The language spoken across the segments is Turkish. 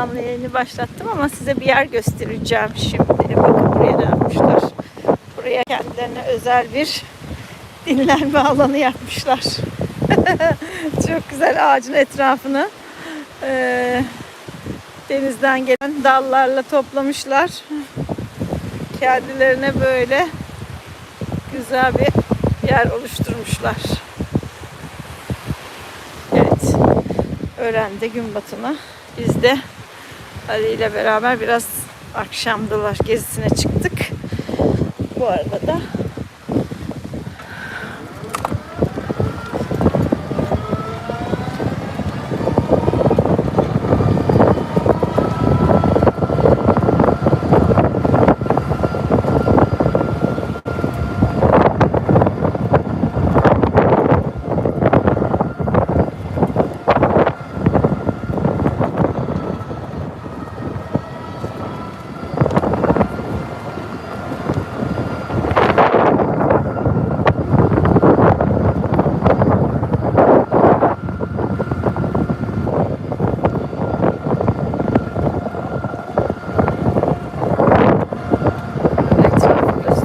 canlı yayını başlattım ama size bir yer göstereceğim şimdi. Bakın buraya ne yapmışlar. Buraya kendilerine özel bir dinlenme alanı yapmışlar. Çok güzel ağacın etrafını eee, denizden gelen dallarla toplamışlar. Kendilerine böyle güzel bir yer oluşturmuşlar. Evet. Öğrende gün batımı. Biz de Ali ile beraber biraz akşamdılar gezisine çıktık. Bu arada da off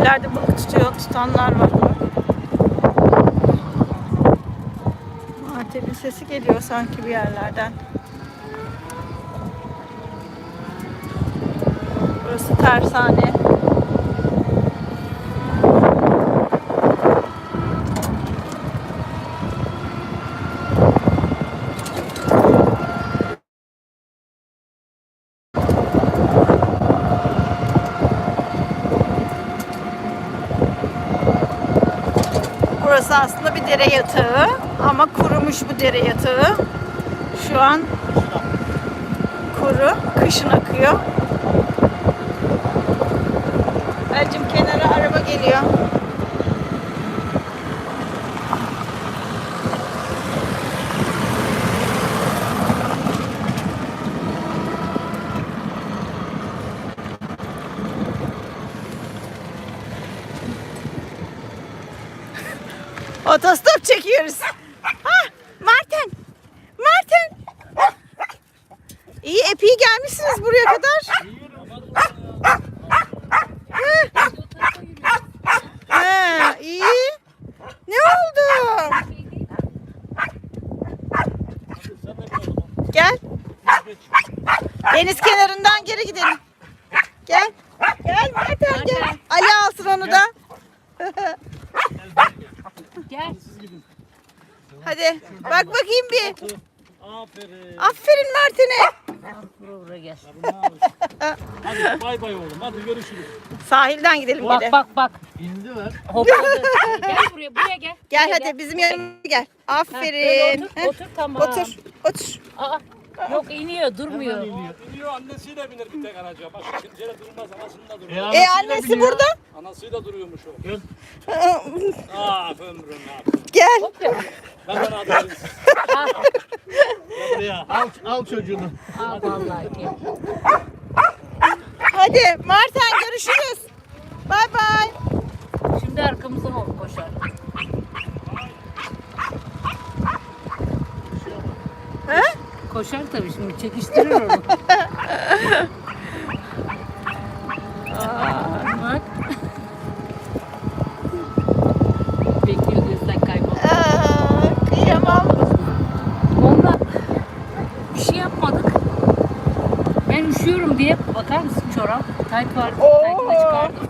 ileride balık tutuyor, tutanlar var. Martep'in sesi geliyor sanki bir yerlerden. Burası tersane. Burası aslında bir dere yatağı ama kurumuş bu dere yatağı. Şu an kuru, kışın akıyor. Elcim kenara araba geliyor. Otostop çekiyoruz. Ha, Martin. Martin. İyi epey gelmişsiniz buraya kadar. Ha. İyi. Ne oldu? Gel. Deniz kenarından geri gidelim. Gel. Gel Martin gel. Ali alsın onu da. Gel. Hadi bak bakayım bir. Aferin. Aferin. Buraya, gel. Hadi bay bay oğlum. Hadi görüşürüz. Sahilden gidelim Bak geri. bak bak. İndi ver. Hopladı. gel buraya buraya gel. Gel Buraya hadi bizim yanıma gel. Ha, böyle Aferin. otur, Heh, otur tamam. Otur. Otur. Aa, yok iniyor durmuyor. İniyor. İniyor annesiyle binir bir tek araca. Başka kimseyle durmaz. Anasında durur. E annesi burada. Anasıyla duruyormuş o. Gel. Aa ömrüm abi. Gel. Ben. Ah, Gel buraya. Al, al çocuğunu. ah vallahi gel. Hadi Marten görüşürüz. Bay bay. Şimdi arkamızdan ol koşar. He? Koşar tabii şimdi çekiştirir onu. Bak. Bekliyor gözden kaybol. Aa, kıyamam. Ondan bir şey yapmadık. Ben üşüyorum diye bakar mısın çorap? Tayt vardı. Taytını çıkardım.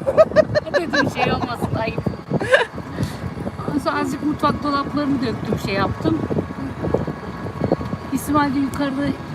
Dedim şey olmasın ayıp. Sonra azıcık mutfak dolaplarını döktüm şey yaptım. İhtimalle yukarıda